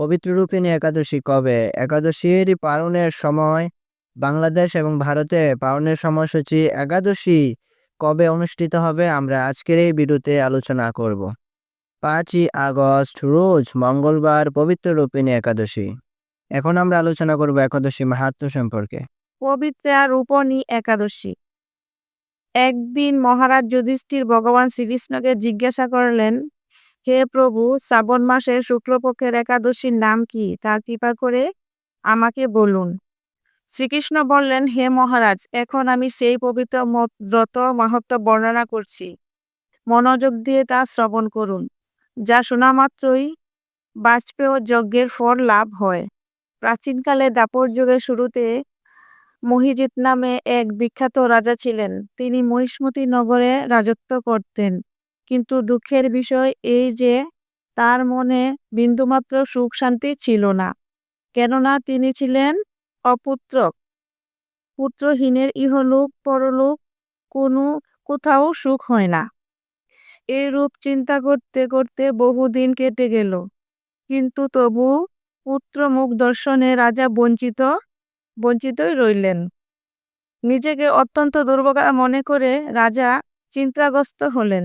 পবিত্র রূপিণী একাদশী কবে? একাদশীর পালনের সময় বাংলাদেশ এবং ভারতে পালনের সময়সূচি একাদশী কবে অনুষ্ঠিত হবে? আমরা আজকের এই ভিডিওতে আলোচনা করব। পাঁচই আগস্ট, রোজ মঙ্গলবার পবিত্র রূপিণী একাদশী। এখন আমরা আলোচনা করব একাদশী মাহাত্ম্য সম্পর্কে। পবিত্রা রূপণী একাদশী। একদিন মহারাজ যুধিষ্ঠির ভগবান শ্রীকৃষ্ণকে জিজ্ঞাসা করলেন হে প্রভু, শ্রাবণ মাসের শুক্লপক্ষের একাদশীর নাম কি? তা কৃপা করে আমাকে বলুন। শ্রীকৃষ্ণ বললেন, হে মহারাজ, এখন আমি সেই পবিত্র ব্রত মাহাত্ম বর্ণনা করছি। মনোযোগ দিয়ে তা শ্রবণ করুন, যা শোনা মাত্রই বাজপেয় যজ্ঞের ফল লাভ হয়। প্রাচীনকালে দাপর যুগের শুরুতে মহিজিৎ নামে এক বিখ্যাত রাজা ছিলেন। তিনি মহিষ্মতি নগরে রাজত্ব করতেন। কিন্তু দুঃখের বিষয় এই যে, তার মনে বিন্দুমাত্র সুখ শান্তি ছিল না। কেননা তিনি ছিলেন অপুত্র। পুত্রহীনের ইহলোক পরলোক কোনো কোথাও সুখ হয় না। এই রূপ চিন্তা করতে করতে বহুদিন কেটে গেল। কিন্তু তবু পুত্র মুখ দর্শনে রাজা বঞ্চিত, বঞ্চিতই রইলেন। নিজেকে অত্যন্ত দুর্বগা মনে করে রাজা চিন্তাগ্রস্ত হলেন।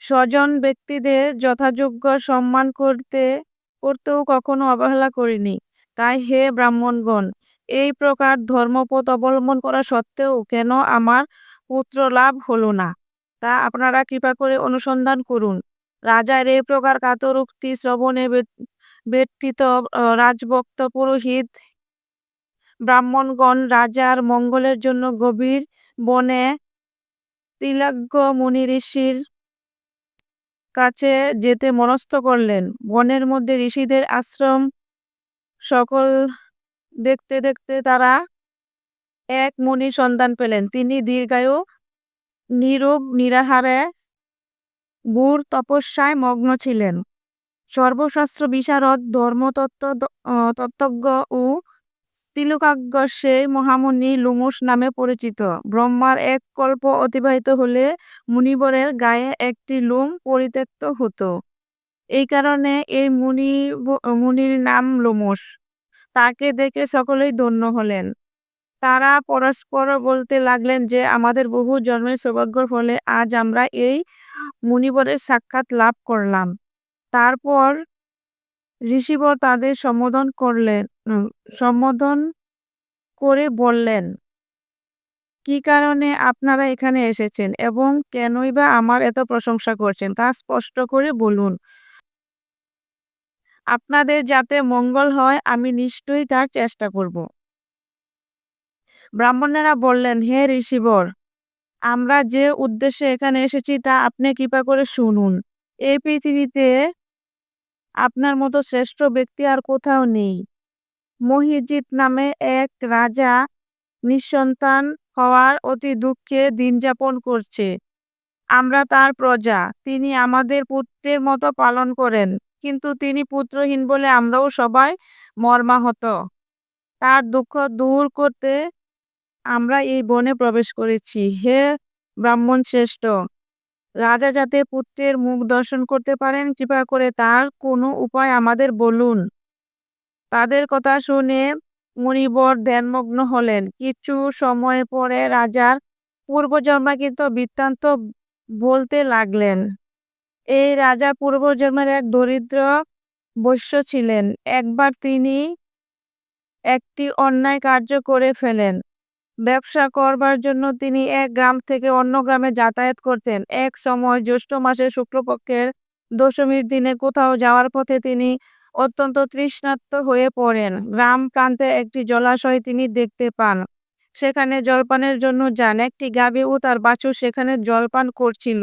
স্বজন ব্যক্তিদের যথাযোগ্য সম্মান করতে, করতেও কখনো অবহেলা করিনি। তাই হে ব্রাহ্মণগণ, এই প্রকার ধর্মপথ অবলম্বন করা সত্ত্বেও কেন আমার পুত্র লাভ হলো না? তা আপনারা কৃপা করে অনুসন্ধান করুন। রাজার এই প্রকার কাতর উক্তি শ্রবণে ব্যতীত রাজভক্ত পুরোহিত ব্রাহ্মণগণ রাজার মঙ্গলের জন্য গভীর বনে তিলজ্ঞ মুনি ঋষির কাছে যেতে মনস্থ করলেন। বনের মধ্যে ঋষিদের আশ্রম সকল দেখতে দেখতে তারা এক মুনি সন্ধান পেলেন। তিনি দীর্ঘায়ু, নীরব, নিরাহারে, গুর তপস্যায় মগ্ন ছিলেন। সর্বশাস্ত্র, বিশারদ, ধর্মতত্ত্ব তত্ত্বজ্ঞ ও তিলকাজ্ঞ মহামুনি লুমুস নামে পরিচিত। ব্রহ্মার এক কল্প অতিবাহিত হলে মুনিবরের গায়ে একটি লুম পরিত্যক্ত হতো। এই কারণে এই মুনি মুনির নাম লোমস তাকে দেখে সকলেই ধন্য হলেন। তারা পরস্পর বলতে লাগলেন যে, আমাদের বহু জন্মের সৌভাগ্যর ফলে আজ আমরা এই মুনিবরের সাক্ষাৎ লাভ করলাম। তারপর ঋষিবর তাদের সম্বোধন করলেন। সম্বোধন করে বললেন, কি কারণে আপনারা এখানে এসেছেন এবং কেনই বা আমার এত প্রশংসা করছেন তা স্পষ্ট করে বলুন। আপনাদের যাতে মঙ্গল হয় আমি নিশ্চয়ই তার চেষ্টা করব। ব্রাহ্মণেরা বললেন, হে ঋষিবর, আমরা যে উদ্দেশ্যে এখানে এসেছি তা আপনি কৃপা করে শুনুন। এই পৃথিবীতে আপনার মতো শ্রেষ্ঠ ব্যক্তি আর কোথাও নেই। মহিজিৎ নামে এক রাজা নিঃসন্তান হওয়ার অতি দুঃখে দিন যাপন করছে। আমরা তার প্রজা, তিনি আমাদের পুত্রের মতো পালন করেন, কিন্তু তিনি পুত্রহীন বলে আমরাও সবাই মর্মাহত। তার দুঃখ দূর করতে আমরা এই বনে প্রবেশ করেছি। হে ব্রাহ্মণ শ্রেষ্ঠ, রাজা যাতে পুত্রের মুখ দর্শন করতে পারেন, কৃপা করে তার কোনো উপায় আমাদের বলুন। তাদের কথা শুনে মুনিবর ধ্যানমগ্ন হলেন। কিছু সময় পরে রাজার পূর্বজন্মাকৃত বৃত্তান্ত বলতে লাগলেন। এই রাজা পূর্বজন্মের এক দরিদ্র বৈশ্য ছিলেন। একবার তিনি একটি অন্যায় কার্য করে ফেলেন। ব্যবসা করবার জন্য তিনি এক গ্রাম থেকে অন্য গ্রামে যাতায়াত করতেন। এক সময় জ্যৈষ্ঠ মাসে শুক্লপক্ষের দশমীর দিনে কোথাও যাওয়ার পথে তিনি অত্যন্ত তৃষ্ণার্ত হয়ে পড়েন। গ্রাম প্রান্তে একটি জলাশয় তিনি দেখতে পান। সেখানে জলপানের জন্য যান। একটি গাভী ও তার বাছুর সেখানে জলপান করছিল।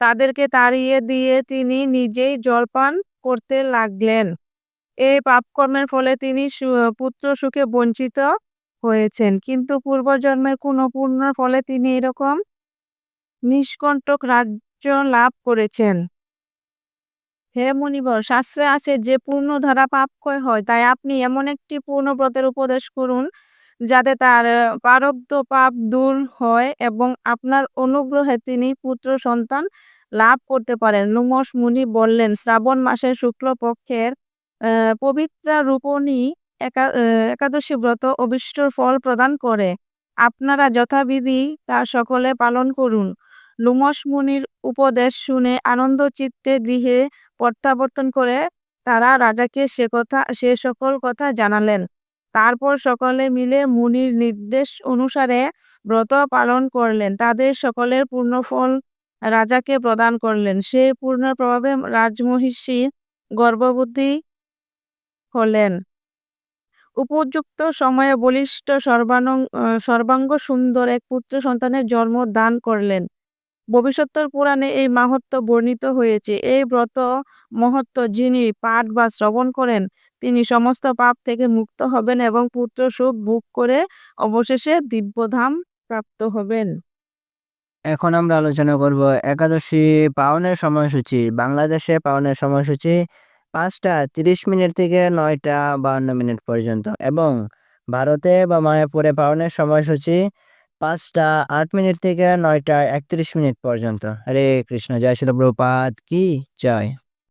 তাদেরকে তাড়িয়ে দিয়ে তিনি নিজেই জলপান করতে লাগলেন। এই পাপকর্মের ফলে তিনি পুত্র সুখে বঞ্চিত হয়েছেন। কিন্তু পূর্বজন্মের কোনো পুণ্যের ফলে তিনি এরকম নিষ্কণ্টক রাজ্য লাভ করেছেন। হে মুনিবর শাস্ত্রে আছে যে পূর্ণ ধারা পাপ ক্ষয় হয় তাই আপনি এমন একটি পূর্ণ ব্রতের উপদেশ করুন যাতে তার আহ, প্রারব্ধ পাপ দূর হয় এবং আপনার অনুগ্রহে তিনি পুত্র সন্তান লাভ করতে পারেন। লুমস মুনি বললেন শ্রাবণ মাসের শুক্লপক্ষের পবিত্রা রূপণী একা একাদশী ব্রত অবিষ্ট ফল প্রদান করে। আপনারা যথাবিধি তা সকলে পালন করুন। লুমস মুনির উপদেশ শুনে আনন্দ চিত্তে গৃহে প্রত্যাবর্তন করে তারা রাজাকে সে কথা, সে সকল কথা জানালেন। তারপর সকলে মিলে মুনির নির্দেশ অনুসারে ব্রত পালন করলেন। তাদের সকলের পূর্ণফল রাজাকে প্রদান করলেন। সেই পূর্ণ প্রভাবে রাজমহিষী গর্ভবতী হলেন। উপযুক্ত সময়ে বলিষ্ঠ সর্বানং সর্বাঙ্গ সুন্দর এক পুত্র সন্তানের জন্ম দান করলেন। ভবিষ্যত্তর পুরাণে এই মাহাত্ম্য বর্ণিত হয়েছে। এই ব্রত মহত্ব যিনি পাঠ বা শ্রবণ করেন, তিনি সমস্ত পাপ থেকে মুক্ত হবেন এবং পুত্র সুখ ভোগ করে অবশেষে দিব্যধাম প্রাপ্ত হবেন। এখন আমরা আলোচনা করব একাদশী পাওনের সময়সূচি। বাংলাদেশে পাওনের সময়সূচি পাঁচটা তিরিশ মিনিট থেকে নয়টা বাহান্ন মিনিট পর্যন্ত এবং ভারতে বা মায়াপুরে পাওনের সময়সূচি পাঁচটা, আট মিনিট থেকে নয়টা একত্রিশ মিনিট পর্যন্ত। হরে কৃষ্ণ, জয় শিল প্রপাত কি জয়।